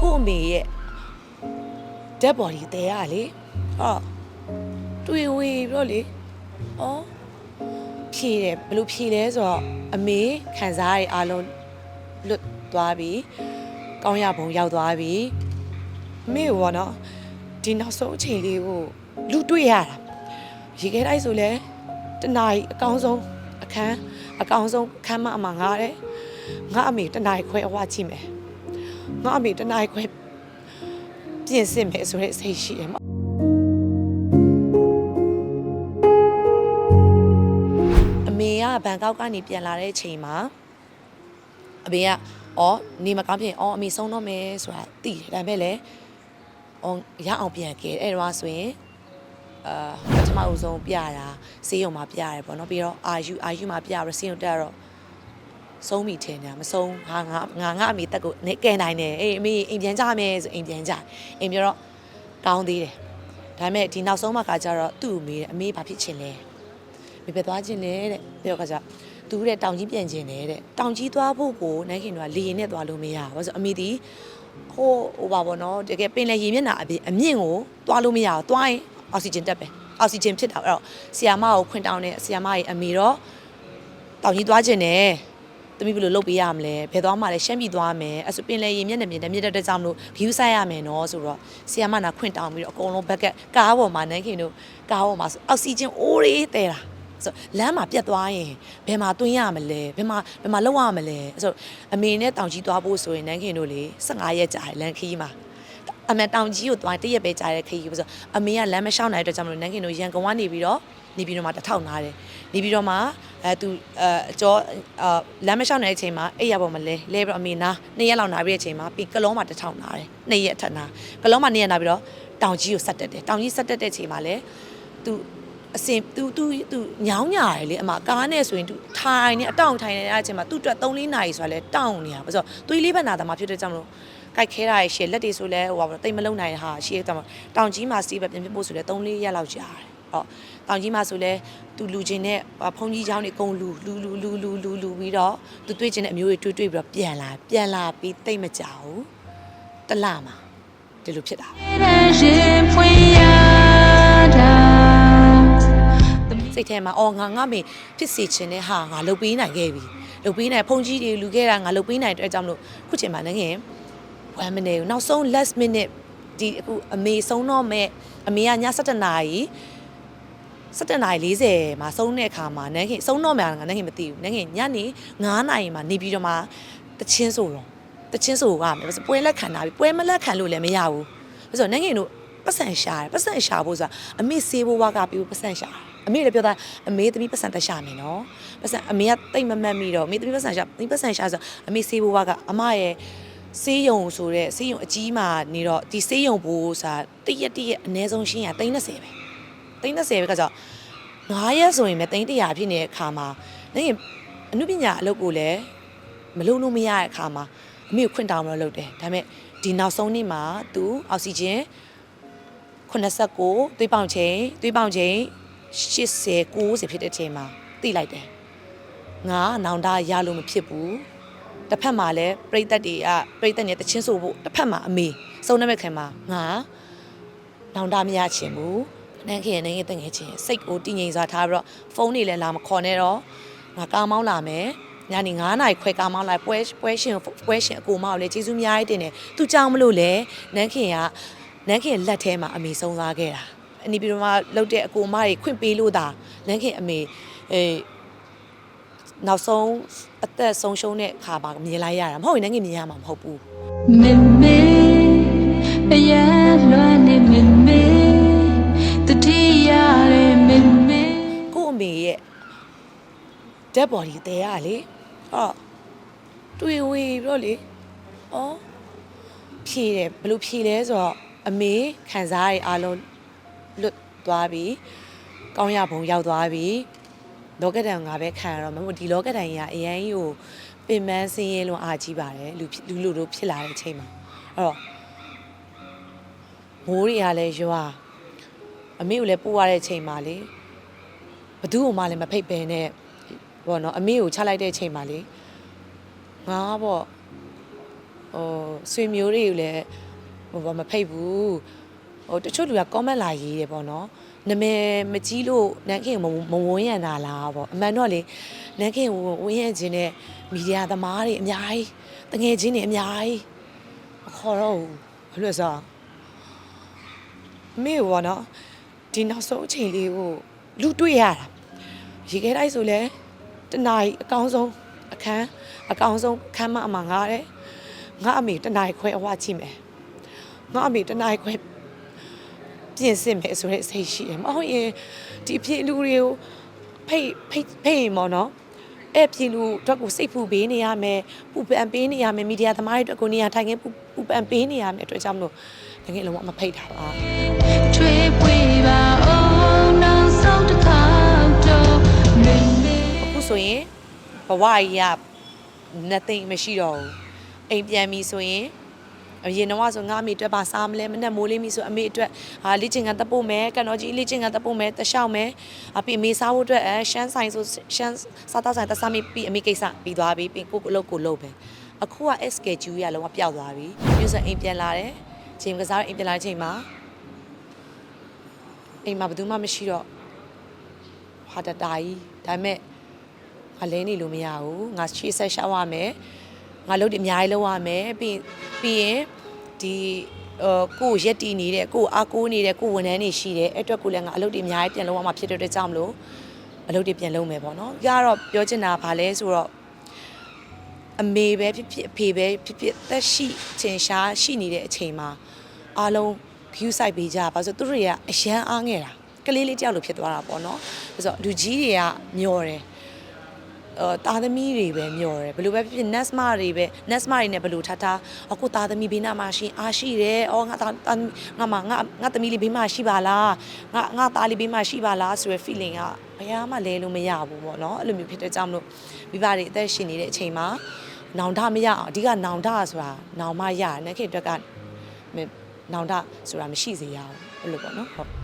ကို့အမေရဲ့ dead body တဲရလေအော်တွေ့ဝေပြီးတော့လေအော်ဖြေတယ်ဘယ်လိုဖြေလဲဆိုတော့အမေခံစားရအားလုံးလွတ်သွားပြီကောင်းရဘုံရောက်သွားပြီအမေဘောနော်ဒီနောက်ဆုံးအချိန်လေးကိုလူတွေ့ရတာရေခဲတိုက်ဆိုလဲတနားအကောင်းဆုံးအခန်းအကောင်းဆုံးအခန်းမအမှငားတယ်ငါအမေတနားခွဲအဝကြည့်မယ် ငါအမေတနားခွဲပြင်ဆင်မယ်ဆိုတဲ့စိတ်ရှိတယ်မအမေကဘန်ကောက်ကနေပြန်လာတဲ့အချိန်မှာအမေကအော်နေမကောင်းပြင်အော်အမေဆုံးတော့မယ်ဆိုတာသိတယ်ဒါပေမဲ့လည်းအော်ရအောင်ပြန်ကဲအဲ့တော့ဆိုရင်အာပထမအဦးဆုံးပြတာဆေးရုံမှာပြရတယ်ပေါ့နော်ပြီးတော့အာယူအာယူမှာပြရတော့ဆေးရုံတက်တော့ ဆုံးပြီထင်တယ်မဆုံးငါငါငါငါအမေတက်ကိုနေကဲနိုင်တယ်အေးအမေအိမ်ပြန်ကြမယ်ဆိုအိမ်ပြန်ကြအိမ်ပြောတော့ကောင်းသေးတယ်ဒါပေမဲ့ဒီနောက်ဆုံးမှကကြတော့သူ့အမေတဲ့အမေဘာဖြစ်ချင်လဲမေပဲသွားချင်လဲတဲ့ပြောကကြသူတဲ့တောင်ကြီးပြန်ချင်တယ်တဲ့တောင်ကြီးသွားဖို့ကိုနိုင်ခင်တော့လေရင်နဲ့သွားလို့မရဘူးဆိုအမေဒီဟိုဟိုပါဘောနော်တကယ်ပင်လေရေမျက်နှာအပြင်အမြင့်ကိုသွားလို့မရဘူးသွားရင်အောက်ဆီဂျင်တက်ပဲအောက်ဆီဂျင်ဖြစ်တာအဲ့တော့ဆီယာမကိုခွင့်တောင်းတဲ့ဆီယာမရဲ့အမေတော့တောင်ကြီးသွားချင်တယ် သမီးဘယ်လိုလုပ်ပေးရမလဲဘယ်သွားမှလဲရှမ်းပြည်သွားမယ်အဲ့ဆိုပင်လေရင်မျက်နှာမြင်တယ်မြင်တဲ့ကြောင့်မလို့ view ဆိုင်ရမယ်နော်ဆိုတော့ဆီယမနာခွင့်တောင်းပြီးတော့အကုန်လုံးဘက်ကကားပေါ်မှာနန်းခင်တို့ကားပေါ်မှာအောက်ဆီဂျင်အိုးရေးတဲတာဆိုလမ်းမှာပြတ်သွားရင်ဘယ်မှာတွင်းရမလဲဘယ်မှာဘယ်မှာလောက်ရမလဲအဲ့ဆိုအမေနဲ့တောင်ကြီးသွားဖို့ဆိုရင်နန်းခင်တို့လေ15ရက်ကြာတယ်လမ်းခီးမှာအမေတောင်ကြီးကိုသွားတရက်ပဲကြာတဲ့ခရီးဆိုအမေကလမ်းမလျှောက်နိုင်တဲ့အတွက်ကြောင့်မလို့နန်းခင်တို့ရန်ကုန်ကနေပြီးတော့ နေပြီးတော့မှတစ်ထောက်နားတယ်နေပြီးတော့မှအဲသူအဲအကျော်အာလမ်းမလျှောက်နိုင်တဲ့အချိန်မှာအဲ့ရပေါ်မလဲလဲပြီးတော့အမေနာနှစ်ရက်လောက်နာပြီးတဲ့အချိန်မှာပြီးကလုံးမှာတစ်ထောက်နာတယ်နှစ်ရက်ထပ်နာကလုံးမှာနှစ်ရက်နာပြီးတော့တောင်ကြီးကိုဆက်တက်တယ်တောင်ကြီးဆက်တက်တဲ့အချိန်မှာလဲသူအစင်သူသူသူညောင်းညာတယ်လေအမကားနဲ့ဆိုရင်သူထိုင်နေအတောင့်ထိုင်နေတဲ့အချိန်မှာသူ့အတွက်3-4နာရီဆိုတာလဲတောင့်နေတာဘာလို့သွေးလေးဘက်နာတာမှဖြစ်တဲ့ကြောင့်မလို့ကြိုက်ခဲတာရှေ့လက်တွေဆိုလဲဟိုပါတိတ်မလုံနိုင်တဲ့ဟာရှေ့တောင်တောင်ကြီးမှာစီးပဲပြန်ပြဖို့ဆိုလဲ3-4ရက်လောက်ကြာတယ် ဟောတောင်ကြီးမှာဆိုလဲသူလူချင်းနဲ့ဖုန်ကြီးเจ้าနေအကုန်လူလူလူလူလူလူလူပြီးတော့သူတွေ့ချင်းတဲ့အမျိုးတွေတွေ့တွေ့ပြီးတော့ပြန်လာပြန်လာပြီးတိတ်မကြဘူးတလမှာဒီလိုဖြစ်တာ ရင်ဖွင့်ရတာ စိတ်ထဲမှာအော်ငါငါမေဖြစ်စီခြင်းနဲ့ဟာငါလုတ်ပေးနိုင်ခဲ့ပြီလုတ်ပေးနိုင်ဖုန်ကြီးတွေလူခဲ့တာငါလုတ်ပေးနိုင်တဲ့အတွက်ကြောင့်မလို့ခုချိန်မှာလည်းငယ်ဝမ်းမနေဘူးနောက်ဆုံး last minute ဒီအခုအမေဆုံးတော့မဲ့အမေကည7နာရီ 7နာရီ40မှာဆုံးတဲ့အခါမှာနန်းခင်ဆုံးတော့မှငါနန်းခင်မသိဘူးနန်းခင်ညနေ9နာရီမှာနေပြီးတော့မှတချင်းဆိုတော့တချင်းဆိုကမယ်ပွဲလက်ခံတာပြီပွဲမလက်ခံလို့လည်းမရဘူးဆိုတော့နန်းခင်တို့ပတ်စံရှာတယ်ပတ်စံရှာဖို့ဆိုတာအမေစေးဘဝကပြီးပတ်စံရှာတယ်အမေလည်းပြောတာအမေသမီးပတ်စံတက်ရှာမယ်နော်ပတ်စံအမေကတိတ်မမတ်မိတော့အမေသမီးပတ်စံရှာသမီးပတ်စံရှာဆိုအမေစေးဘဝကအမရဲ့စေးရုံဆိုတဲ့စေးရုံအကြီးမှာနေတော့ဒီစေးရုံဘိုးဆိုတာတရက်တရက်အနည်းဆုံးရှင်းရ30ပဲ 30ပဲကကြောင့်9ရက်ဆိုရင်ပဲ300ဖြစ်နေတဲ့အခါမှာနိုင်အနုပညာအလုပ်ကိုလည်းမလုပ်လို့မရတဲ့အခါမှာအမေကိုခွင့်တောင်းလို့လုပ်တယ်ဒါပေမဲ့ဒီနောက်ဆုံးနေ့မှာသူအောက်ဆီဂျင်89သွေးပေါင်ချိန်သွေးပေါင်ချိန်80 90ဖြစ်တဲ့အချိန်မှာတိလိုက်တယ်ငါနောင်တရလို့မဖြစ်ဘူးတစ်ဖက်မှာလည်းပြိသက်တွေကပြိသက်နဲ့တချင်းဆိုဖို့တစ်ဖက်မှာအမေစုံနေမဲ့ခင်မှာငါနောင်တမရချင်ဘူး နန်းခင်နဲ့ငယ်တငယ်ချင်းစိတ်ကိုတည်ငြိမ်စွာထားပြီးတော့ဖုန်းတွေလည်းလာမခေါ်နဲ့တော့ငါကားမောင်းလာမယ်ညနေ9နာရီခွဲကားမောင်းလာပွဲပွဲရှင်ပွဲရှင်အကိုမအောင်လေကျေးဇူးအများကြီးတင်တယ်သူကြောင်မလို့လေနန်းခင်ကနန်းခင်လက်ထဲမှာအမေဆုံးသွားခဲ့တာအနီပြီးတော့မှလှုပ်တဲ့အကိုမတွေခွင့်ပေးလို့သာနန်းခင်အမေအေးနောက်ဆုံးအသက်ဆုံးရှုံးတဲ့ခါမှာမြင်လိုက်ရတာမဟုတ်ရင်နန်းခင်မြင်ရမှာမဟုတ်ဘူးမေမေအရလွမ်းနေမေမေ dead body တဲရလေအော်တွေ့ဝေပြီးတော့လေအော်ဖြေတယ်ဘယ်လိုဖြေလဲဆိုတော့အမေခံစားရအားလုံးလွတ်သွားပြီကောင်းရဘုံရောက်သွားပြီလောကဒဏ်ငါပဲခံရတော့မမို့ဒီလောကဒဏ်ကြီးကအရန်ကြီးကိုပင်ပန်းစင်းရဲလွန်အားကြီးပါတယ်လူဖြစ်လူလူတို့ဖြစ်လာတဲ့အချိန်မှာအဲ့တော့မိုးတွေကလည်းရွာအမေကိုလည်းပို့ရတဲ့အချိန်မှာလေဘသူ့ကိုမှလည်းမဖိတ်ပင်နဲ့ ဘောနော်အမေကိုချလိုက်တဲ့အချိန်မှာလေငါပေါ့ဟိုဆွေမျိုးတွေကိုလည်းဟိုဘာမဖိတ်ဘူးဟိုတချို့လူက comment လာရေးတယ်ပေါ့နော်နာမည်မကြီးလို့နန်းခင်မမဝန်းရံတာလားပေါ့အမှန်တော့လေနန်းခင်ဝဝန်းရံခြင်းနဲ့မီဒီယာသမားတွေအများကြီးတငယ်ချင်းတွေအများကြီးမခေါ်တော့ဘူးဘာလို့လဲဆိုတော့အမေဘောနော်ဒီနောက်ဆုံးအချိန်လေးကိုလူတွေ့ရတာရေခဲတိုက်ဆိုလဲ တနားအကောင်းဆုံးအခန်းအကောင်းဆုံးခန်းမအမှငားတယ်ငါအမေတနားခွဲအဝကြည့်မယ်ငါအမေတနားခွဲပြင်ဆင်မယ်ဆိုတဲ့စိတ်ရှိတယ်မဟုတ်ရင်ဒီအဖြစ်လူတွေကိုဖိတ်ဖိတ်ဖိတ်ရင်ပေါ့နော်အဲ့ပြည်လူအတွက်ကိုစိတ်ဖူပေးနေရမယ်ပူပန်ပေးနေရမယ်မီဒီယာသမားတွေအတွက်ကိုနေရာထိုင်ခင်းပူပူပန်ပေးနေရမယ်အတွက်ကြောင့်မလို့တကယ်လုံးဝမဖိတ်တာပါထွေးပွေပါ ဆိုရင်ဘဝကြီးက nothing မရှိတော့ဘူးအိမ်ပြန်ပြီဆိုရင်အရင်တော့ဆိုငါအမေအတွက်ပါစားမလဲမနဲ့မိုးလေးမီဆိုအမေအတွက်ဟာလေ့ကျင့်ခန်းတက်ဖို့မယ်ကန်တော်ကြီးလေ့ကျင့်ခန်းတက်ဖို့မယ်တလျှောက်မယ်အပြင်မေစားဖို့အတွက်အဲရှမ်းဆိုင်ဆိုရှမ်းစားတော့ဆိုင်တစားမိပြီးအမေကိစ္စပြီးသွားပြီပြီးကိုကိုလုပ်ကိုလုပ်ပဲအခုက schedule ရလုံးဝပျောက်သွားပြီမျိုးစံအိမ်ပြန်လာတယ်ချိန်ကစားအိမ်ပြန်လာတဲ့ချိန်မှာအိမ်မှာဘယ်သူမှမရှိတော့ဟာတတာကြီးဒါပေမဲ့ ငါလဲနေလို့မရဘူးငါရှေ့ဆက်ရှောက်ရမယ်ငါလုပ်တယ်အများကြီးလုပ်ရမယ်ပြီးပြီးရင်ဒီ呃ကိုရက်တီနေတဲ့ကိုအားကိုးနေတဲ့ကိုဝန်ထမ်းတွေရှိတယ်အဲ့အတွက်ကိုလည်းငါအလုပ်တွေအများကြီးပြန်လုပ်ရမှာဖြစ်တဲ့အတွက်ကြောင့်မလို့အလုပ်တွေပြန်လုပ်မယ်ပေါ့နော်ကြတော့ပြောချင်တာဗာလဲဆိုတော့အမေပဲဖြစ်ဖြစ်အဖေပဲဖြစ်ဖြစ်သက်ရှိချင်ရှားရှိနေတဲ့အချိန်မှာအားလုံး view site ပေးကြပါဆိုသူတို့တွေကအရန်အားငယ်တာကလေးလေးတယောက်လိုဖြစ်သွားတာပေါ့နော်ဆိုတော့လူကြီးတွေကမျောတယ် အော်တာသမီတွေပဲမျောတယ်ဘယ်လိုပဲဖြစ်ဖြစ် nesma တွေပဲ nesma တွေနဲ့ဘယ်လိုထားထားအခုတာသမီဘေးနားမှာရှင်အားရှိတယ်အော်ငါသားသားငါမငါငါသမီးလေးဘေးမှာရှိပါလားငါငါသားလေးဘေးမှာရှိပါလားဆိုရယ် feeling ကဘယ်မှလဲလို့မရဘူးပေါ့နော်အဲ့လိုမျိုးဖြစ်တဲ့ကြောင့်မလို့မိဘတွေအသက်ရှင်နေတဲ့အချိန်မှာနောင်တမရအောင်အဓိကနောင်တဆိုတာနောင်မရတယ်နက်ခေအတွက်ကနောင်တဆိုတာမရှိစေရအောင်အဲ့လိုပေါ့နော်ဟုတ်